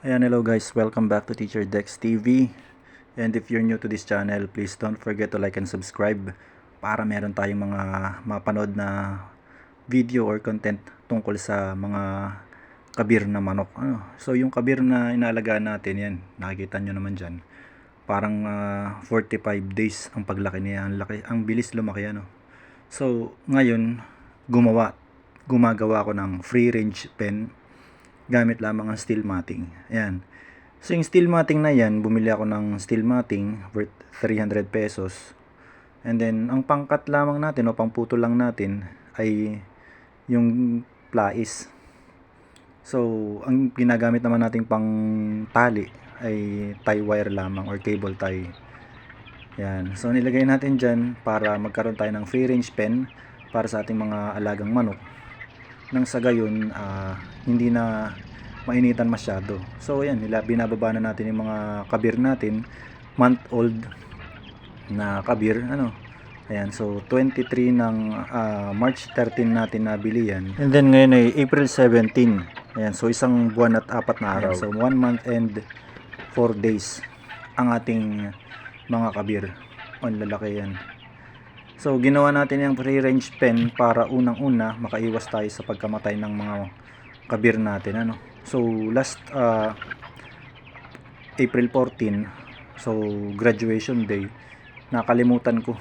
Ayan, hello guys. Welcome back to Teacher Dex TV. And if you're new to this channel, please don't forget to like and subscribe para meron tayong mga mapanood na video or content tungkol sa mga kabir na manok. Ano? So, yung kabir na inaalagaan natin, yan, nakikita nyo naman dyan. Parang ah, 45 days ang paglaki niya. Ang, laki, ang bilis lumaki. Ano? So, ngayon, gumawa, gumagawa ako ng free range pen gamit lamang ang steel matting. Ayan. So yung steel matting na yan, bumili ako ng steel matting worth 300 pesos. And then, ang pangkat lamang natin o pangputo lang natin ay yung plais. So, ang ginagamit naman nating pang tali ay tie wire lamang or cable tie. Yan. So, nilagay natin dyan para magkaroon tayo ng free range pen para sa ating mga alagang manok nang sa gayon ah, hindi na mainitan masyado. So ayan, nila binababa na natin yung mga kabir natin, month old na kabir, ano. Ayan, so 23 ng ah, March 13 natin nabili yan. And then ngayon ay April 17. Ayan, so isang buwan at apat na araw. So 1 month and 4 days ang ating mga kabir. Ang lalaki yan. So, ginawa natin yung free-range pen para unang-una makaiwas tayo sa pagkamatay ng mga kabir natin. Ano? So, last uh, April 14, so graduation day, nakalimutan ko.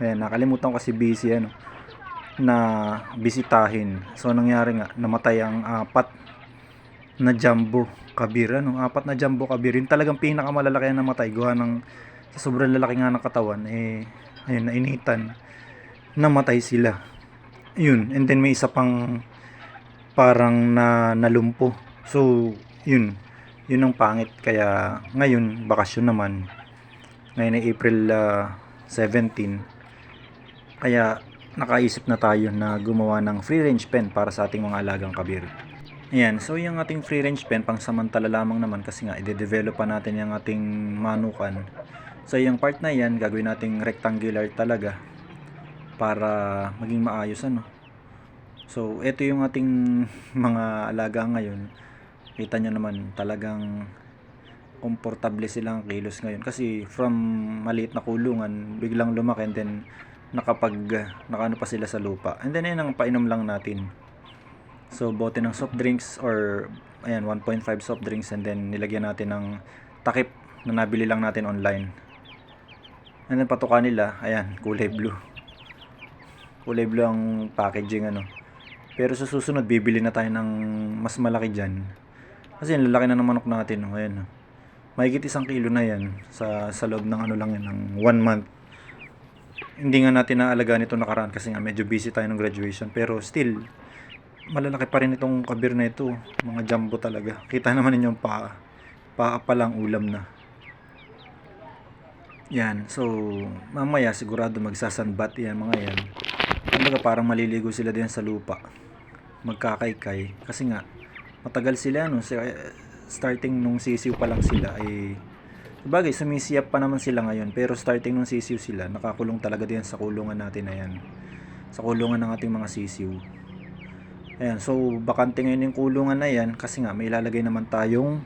Ayan, nakalimutan ko kasi busy ano, na bisitahin. So, nangyari nga, namatay ang apat na jumbo kabir. Ano? Apat na jumbo kabir. Yung talagang pinakamalalaki na namatay. Gawa ng sa sobrang lalaki nga ng katawan. Eh, ayun, nainitan namatay sila. Yun, and then may isa pang parang na nalumpo. So, yun. Yun ang pangit. Kaya ngayon, bakasyon naman. Ngayon ay April ah, 17. Kaya nakaisip na tayo na gumawa ng free range pen para sa ating mga alagang kabir. Ayan, so yung ating free range pen pang samantala lamang naman kasi nga i-develop pa natin yung ating manukan. So yung part na yan, gagawin nating rectangular talaga para maging maayos ano. So ito yung ating mga alaga ngayon. Kita nyo naman talagang komportable silang kilos ngayon kasi from maliit na kulungan biglang lumaki and then nakapag nakaano pa sila sa lupa and then ayun ang painom lang natin so bote ng soft drinks or ayan 1.5 soft drinks and then nilagyan natin ng takip na nabili lang natin online and then patuka nila ayan kulay blue kulay blue ang packaging ano pero sa susunod bibili na tayo ng mas malaki dyan kasi yung lalaki na ng manok natin oh, ayan oh. Mahigit isang kilo na yan sa, sa loob ng ano lang yan, ng one month. Hindi nga natin naalagaan ito nakaraan kasi nga medyo busy tayo ng graduation. Pero still, malalaki pa rin itong kabir na ito. Mga jumbo talaga. Kita naman ninyo paa. Paa pa lang ulam na. Yan. So, mamaya sigurado magsasanbat yan mga yan. Kumbaga parang maliligo sila din sa lupa. Magkakaykay. Kasi nga, matagal sila no. Sa- starting nung sisiw pa lang sila ay Bagay, sumisiyap pa naman sila ngayon pero starting nung sisiw sila, nakakulong talaga din sa kulungan natin na yan. Sa kulungan ng ating mga sisiw. Ayan, so bakante ngayon yung kulungan na yan kasi nga may ilalagay naman tayong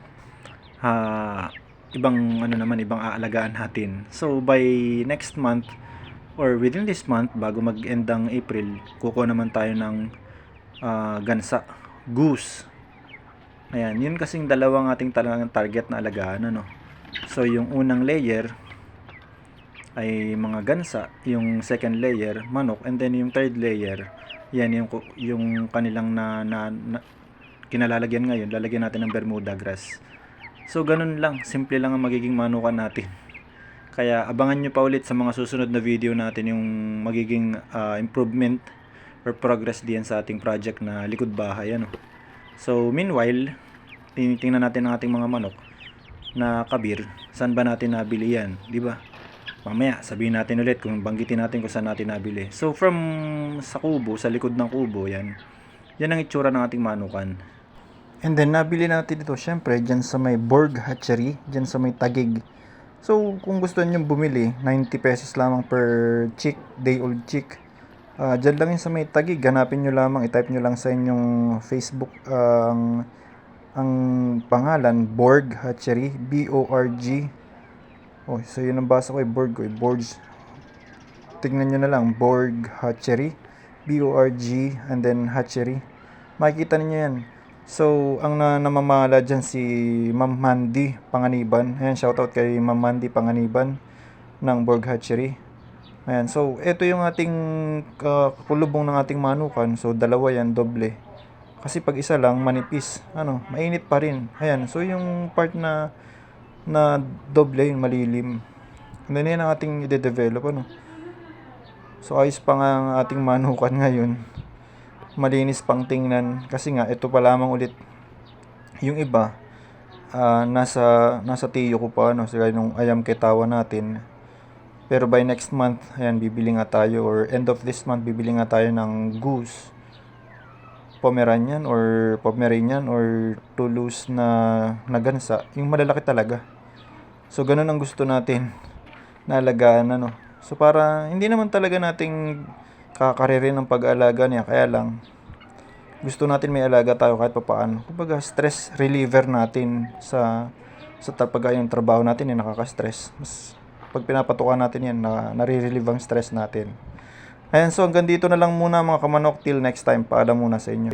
ha, ibang ano naman, ibang aalagaan natin. So by next month or within this month, bago mag-end ang April, kukuha naman tayo ng ah, gansa, goose. Ayan, yun kasing dalawang ating talagang target na alagaan, ano. So, yung unang layer ay mga gansa, yung second layer, manok, and then yung third layer, yan yung, yung kanilang na, na, na kinalalagyan ngayon, lalagyan natin ng Bermuda grass. So, ganun lang, simple lang ang magiging manukan natin. Kaya abangan nyo pa ulit sa mga susunod na video natin yung magiging ah, improvement or progress diyan sa ating project na likod bahay. Ano. So, meanwhile, tinitingnan natin ang ating mga manok na kabir. Saan ba natin nabili yan? Di ba? Mamaya, sabihin natin ulit kung banggitin natin kung saan natin nabili. So, from sa kubo, sa likod ng kubo, yan. Yan ang itsura ng ating manukan. And then, nabili natin ito, syempre, dyan sa may Borg Hatchery, dyan sa may Tagig. So, kung gusto niyo bumili, 90 pesos lamang per chick, day old chick. Ah, dyan lang yun sa may Tagig, hanapin nyo lamang, itype nyo lang sa inyong Facebook ang Ang pangalan, Borg Hatchery. B-O-R-G. Oh, so yun ang basa ko eh, Borg eh. Borg. Tignan nyo na lang, Borg Hatchery. B-O-R-G and then Hatchery. Makikita niyo yan. So, ang na namamala dyan si Ma'am Mandy Panganiban. Ayan, shoutout kay Ma'am Mandy Panganiban ng Borg Hatchery. Ayan, so ito yung ating uh, kulubong ng ating manukan. So, dalawa yan, doble. Kasi pag isa lang, manipis. Ano, mainit pa rin. Ayan, so yung part na na doble, yung malilim. And then yan ang ating i-develop, ano. So, ayos pa nga ang ating manukan ngayon. Malinis pang tingnan. Kasi nga, ito pa lamang ulit. Yung iba, ah, nasa, nasa tiyo ko pa, ano, sila nung ayam ketawa natin. Pero by next month, ayan, bibili nga tayo. Or end of this month, bibili nga tayo ng goose. Pomeranian or Pomeranian or Toulouse na, na gansa. Yung malalaki talaga. So, ganun ang gusto natin na alagaan, ano. So, para hindi naman talaga nating kakaririn ng pag-aalaga niya. Kaya lang, gusto natin may alaga tayo kahit papaano. Kumbaga, stress reliever natin sa sa tapag yung trabaho natin yung nakaka-stress. Mas pag pinapatukan natin yan, na, nare-relieve ang stress natin. Ayan, so hanggang dito na lang muna mga kamanok. Till next time, paalam muna sa inyo.